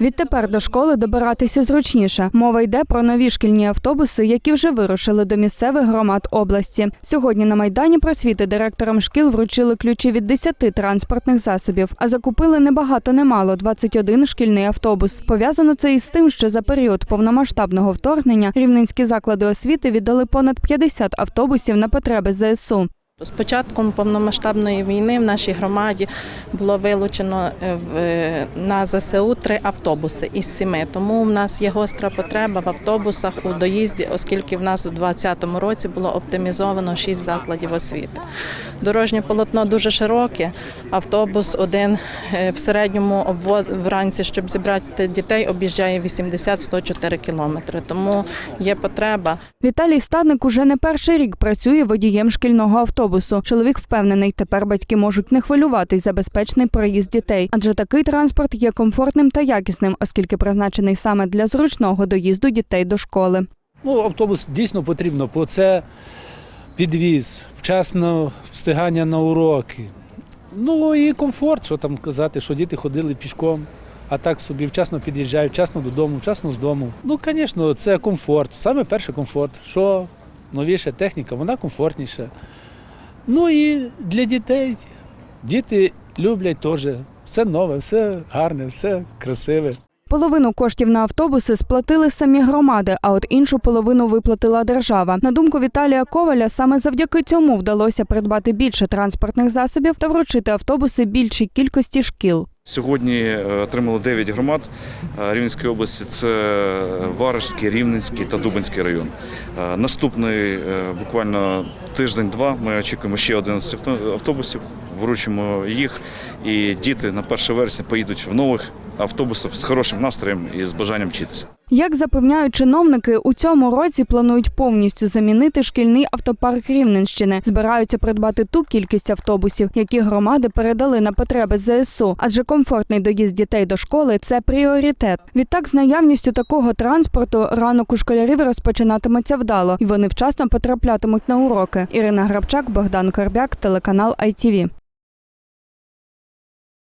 Відтепер до школи добиратися зручніше. Мова йде про нові шкільні автобуси, які вже вирушили до місцевих громад області. Сьогодні на майдані просвіти директорам шкіл вручили ключі від 10 транспортних засобів, а закупили небагато немало 21 шкільний автобус. Пов'язано це із тим, що за період повномасштабного вторгнення рівненські заклади освіти віддали понад 50 автобусів на потреби ЗСУ. З початком повномасштабної війни в нашій громаді було вилучено е, е, на ЗСУ три автобуси із сіми. Тому в нас є гостра потреба в автобусах у доїзді, оскільки в нас у 2020 році було оптимізовано шість закладів освіти. Дорожнє полотно дуже широке. Автобус один е, в середньому обвод вранці, щоб зібрати дітей, об'їжджає 80-104 кілометри. Тому є потреба. Віталій Стадник уже не перший рік працює водієм шкільного автобусу. Чоловік впевнений, тепер батьки можуть не хвилюватись за безпечний проїзд дітей, адже такий транспорт є комфортним та якісним, оскільки призначений саме для зручного доїзду дітей до школи. Ну, автобус дійсно потрібно, бо це підвіз, вчасно встигання на уроки. Ну і комфорт, що там казати, що діти ходили пішком, а так собі вчасно під'їжджають, вчасно додому, вчасно з дому. Ну, звісно, це комфорт. Саме перше комфорт. Що новіша техніка, вона комфортніша. Ну і для дітей. Діти люблять теж. Все нове, все гарне, все красиве. Половину коштів на автобуси сплатили самі громади, а от іншу половину виплатила держава. На думку Віталія Коваля, саме завдяки цьому вдалося придбати більше транспортних засобів та вручити автобуси більшій кількості шкіл. Сьогодні е, отримали 9 громад е, Рівненської області. Це Варежський, Рівненський та Дубинський район. Е, Наступний буквально тиждень-два ми очікуємо ще 11 автобусів, вручимо їх, і діти на 1 вересня поїдуть в нових автобусах з хорошим настроєм і з бажанням вчитися. Як запевняють чиновники, у цьому році планують повністю замінити шкільний автопарк Рівненщини. Збираються придбати ту кількість автобусів, які громади передали на потреби ЗСУ, адже комфортний доїзд дітей до школи це пріоритет. Відтак, з наявністю такого транспорту ранок у школярів розпочинатиметься вдало, і вони вчасно потраплятимуть на уроки. Ірина Грабчак, Богдан Корбяк, телеканал ITV.